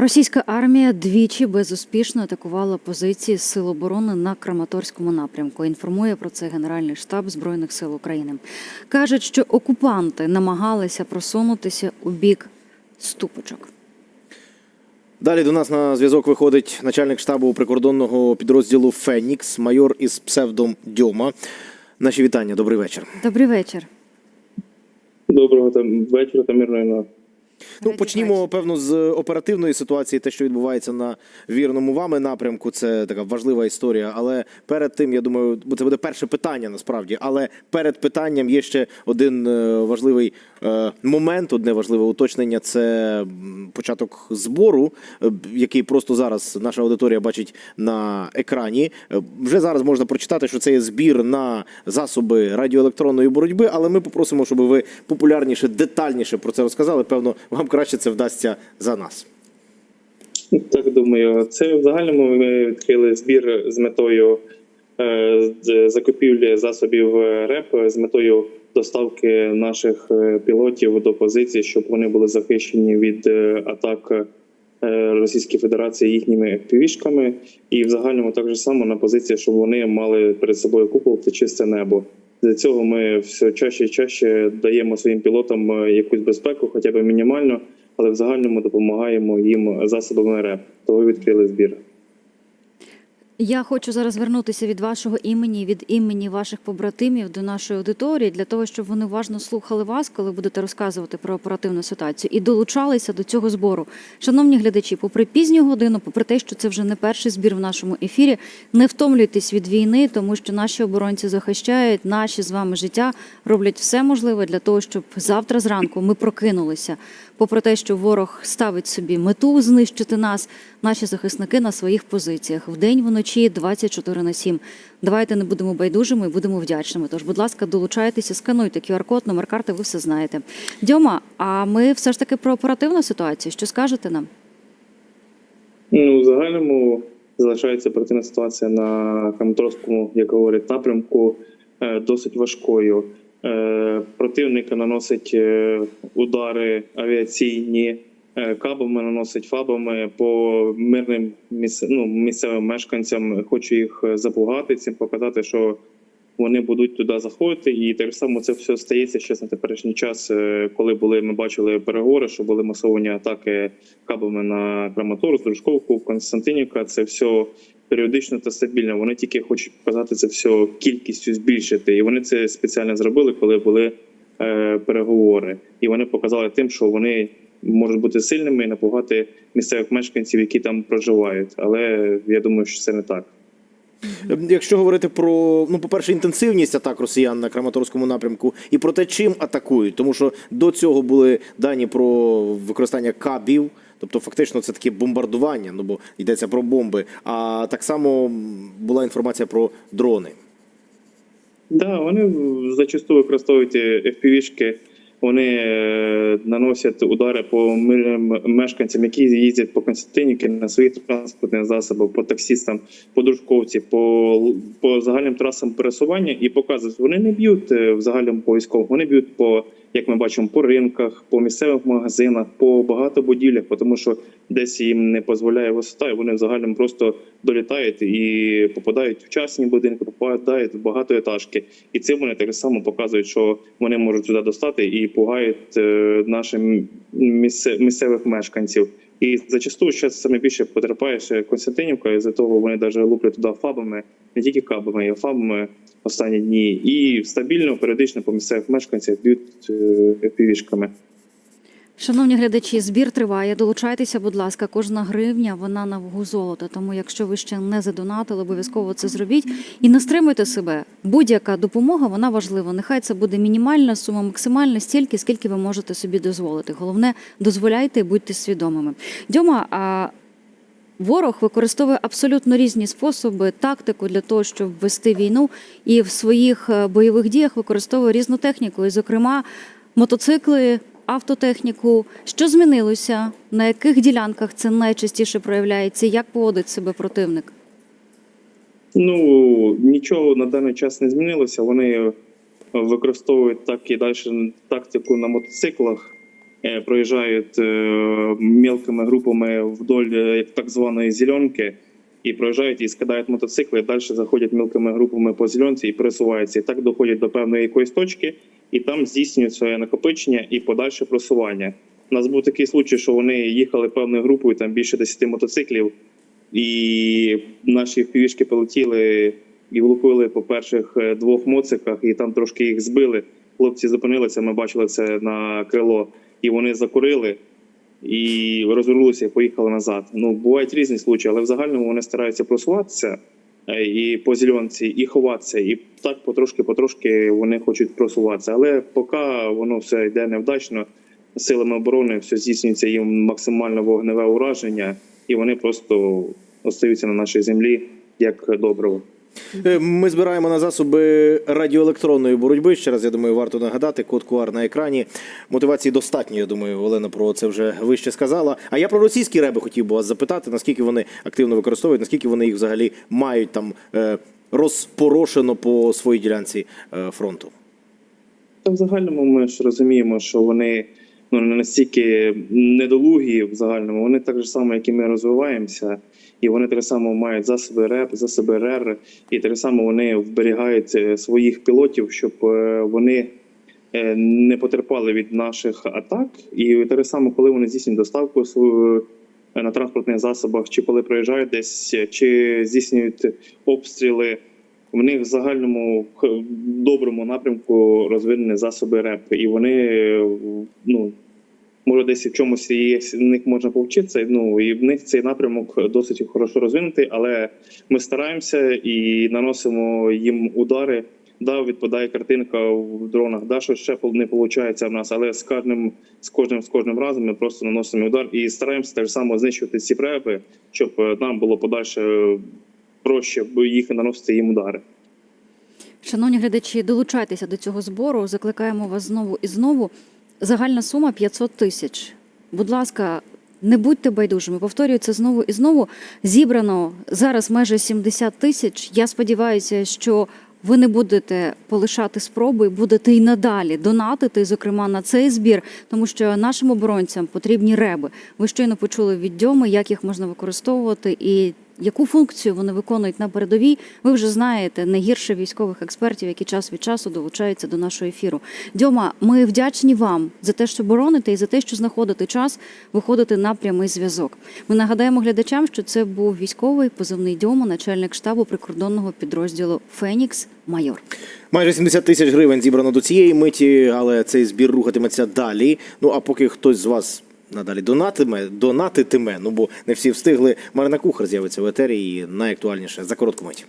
Російська армія двічі безуспішно атакувала позиції Сил оборони на Краматорському напрямку. Інформує про це Генеральний штаб Збройних сил України. Кажуть, що окупанти намагалися просунутися у бік ступочок. Далі до нас на зв'язок виходить начальник штабу прикордонного підрозділу Фенікс, майор із псевдом Дьома. Наші вітання, добрий вечір. Добрий вечір. Доброго там вечора та мирної ночі. Ну, почнімо, певно, з оперативної ситуації, те, що відбувається на вірному вами напрямку, це така важлива історія. Але перед тим, я думаю, бо це буде перше питання насправді. Але перед питанням є ще один е, важливий е, момент, одне важливе уточнення це початок збору, е, який просто зараз наша аудиторія бачить на екрані. Вже зараз можна прочитати, що це є збір на засоби радіоелектронної боротьби, але ми попросимо, щоб ви популярніше, детальніше про це розказали. Певно, вам краще це вдасться за нас. Так думаю, це в загальному ми відкрили збір з метою е, закупівлі засобів е, РЕП з метою доставки наших е, пілотів до позицій, щоб вони були захищені від атак Російської Федерації їхніми півішками, і в загальному так же само на позиції, щоб вони мали перед собою купол та чисте небо. Для цього ми все чаще і чаще даємо своїм пілотам е, якусь безпеку, хоча б мінімально, але в загальному допомагаємо їм засобами РЕП. Того відкрили збір. Я хочу зараз звернутися від вашого імені, від імені ваших побратимів до нашої аудиторії для того, щоб вони уважно слухали вас, коли будете розказувати про оперативну ситуацію, і долучалися до цього збору. Шановні глядачі, попри пізню годину, попри те, що це вже не перший збір в нашому ефірі, не втомлюйтесь від війни, тому що наші оборонці захищають наші з вами життя, роблять все можливе для того, щоб завтра зранку ми прокинулися. Попри те, що ворог ставить собі мету знищити нас, наші захисники на своїх позиціях вдень, вночі 24 на 7. Давайте не будемо байдужими і будемо вдячними. Тож, будь ласка, долучайтеся, скануйте QR-код, номер карти, ви все знаєте. Дьома, а ми все ж таки про оперативну ситуацію. Що скажете нам? Ну, в загальному залишається оперативна ситуація на Краматорському, як говорять, напрямку е, досить важкою. Е, Противник наносить е, удари авіаційні, кабами наносить фабами по мирним місце- ну, місцевим мешканцям. Хочу їх е, запугати цим, показати, що вони будуть туди заходити, і так само це все стається ще на теперішній час, е, коли були ми бачили переговори, що були масовані атаки кабами на Краматорськ, Дружковку, Константинівка. Це все періодично та стабільно. Вони тільки хочуть показати це все кількістю збільшити, і вони це спеціально зробили, коли були е, переговори. І вони показали тим, що вони можуть бути сильними і напугати місцевих мешканців, які там проживають. Але я думаю, що це не так. Е, Якщо говорити про ну, по-перше, інтенсивність атак росіян на Краматорському напрямку і про те, чим атакують, тому що до цього були дані про використання кабів. Тобто, фактично, це таке бомбардування, ну бо йдеться про бомби. А так само була інформація про дрони. Да, вони зачасту використовують FPV-шки, вони е, наносять удари по мешканцям, які їздять по Константинівці на своїх транспортних засобах, по таксістам, по дружковці, по, по загальним трасам пересування і показують, вони не б'ють е, в загальному по військовому, вони б'ють по, як ми бачимо, по ринках, по місцевих магазинах, по багато будівлях, тому що десь їм не дозволяє висота, і вони взагалі просто долітають і попадають в частні будинки, попадають в багатоетажки. І цим вони так само показують, що вони можуть сюди достати і пугають е, наших місцевих мешканців. І зачасту ще саме більше потерпаєш Константинівка, і за того вони навіть луплять туди фабами, не тільки кабами, а фабами останні дні. І стабільно, періодично по місцевих мешканцях б'ють е, півішками. Шановні глядачі, збір триває. Долучайтеся, будь ласка, кожна гривня вона на вагу золота. Тому, якщо ви ще не задонатили, обов'язково це зробіть і не стримуйте себе. Будь-яка допомога вона важлива. Нехай це буде мінімальна сума, максимальна стільки, скільки ви можете собі дозволити. Головне, дозволяйте будьте свідомими. Дьома, а Ворог використовує абсолютно різні способи, тактику для того, щоб вести війну, і в своїх е, бойових діях використовує різну техніку, і, зокрема, мотоцикли, автотехніку. Що змінилося? На яких ділянках це найчастіше проявляється? Як поводить себе противник? Ну нічого на даний час не змінилося. Вони використовують так і далі тактику на мотоциклах. е, проїжджають е, мілкими групами вдоль е, так званої зеленки. І проїжджають і скидають мотоцикли, далі заходять мілкими групами по зеленці і пересуваються. І так доходять до певної якоїсь точки, і там здійснюють своє накопичення і подальше просування. У нас був такий случай, що вони їхали певною групою, там більше 10 мотоциклів, і наші півішки полетіли і влупили по перших е, двох моциках, і там трошки їх збили. Хлопці зупинилися, ми бачили це на крило, і вони закурили і розвернулися і поїхали назад. Ну бувають різні случаї, але в загальному вони стараються просуватися і по зеленці, і ховатися. І так потрошки-потрошки вони хочуть просуватися. Але поки воно все йде невдачно, силами оборони все здійснюється їм максимально вогневе ураження, і вони просто остаються на нашій землі як добриво. Е, Ми збираємо на засоби радіоелектронної боротьби. Ще раз я думаю, варто нагадати код QR на екрані. Мотивації достатньо. Я думаю, Олена про це вже вище сказала. А я про російські реби хотів би вас запитати, наскільки вони активно використовують, наскільки вони їх взагалі мають там е, розпорошено по своїй ділянці е, фронту. Та в загальному ми ж розуміємо, що вони ну не настільки недолугі в загальному. Вони так же само, як і ми розвиваємося, і вони так само мають засоби РЕП, засоби РЕР, і так само вони вберігають е, своїх пілотів, щоб е, вони е, не потерпали від наших атак. І так само, коли вони здійснюють доставку на транспортних засобах, чи коли проїжджають десь, чи здійснюють обстріли. В них в загальному доброму напрямку розвинені засоби РЕП, і вони ну може десь в чомусь є в них можна повчитися. Ну і в них цей напрямок досить хорошо розвинутий, але ми стараємося і наносимо їм удари. Да, відпадає картинка в дронах. Да, що ще не виходить в нас, але з кожним з кожним з кожним разом ми просто наносимо удар і стараємося так само знищувати ці препи, щоб е, нам було подальше проще їх наносити їм удари. Шановні глядачі, долучайтеся до цього збору. Закликаємо вас знову і знову. Загальна сума 500 тисяч. Будь ласка, не будьте байдужими. Повторюю це знову і знову. Зібрано зараз майже 70 тисяч. Я сподіваюся, що ви не будете полишати спроби, будете і надалі донатити, зокрема на цей збір, тому що нашим оборонцям потрібні реби. Ви щойно почули від Дьоми, як їх можна використовувати і яку функцію вони виконують на передовій. Ви вже знаєте не гірше військових експертів, які час від часу долучаються до нашого ефіру. Дьома, ми вдячні вам за те, що бороните, і за те, що знаходите час виходити на прямий зв'язок. Ми нагадаємо глядачам, що це був військовий позивний Дьома, начальник штабу прикордонного підрозділу Фенікс Майор. Майже 70 тисяч гривень зібрано до цієї миті, але цей збір рухатиметься далі. Ну а поки хтось з вас надалі донатиме, донатитиме, ну бо не всі встигли. Марина Кухар з'явиться в етері і найактуальніше за коротку мить.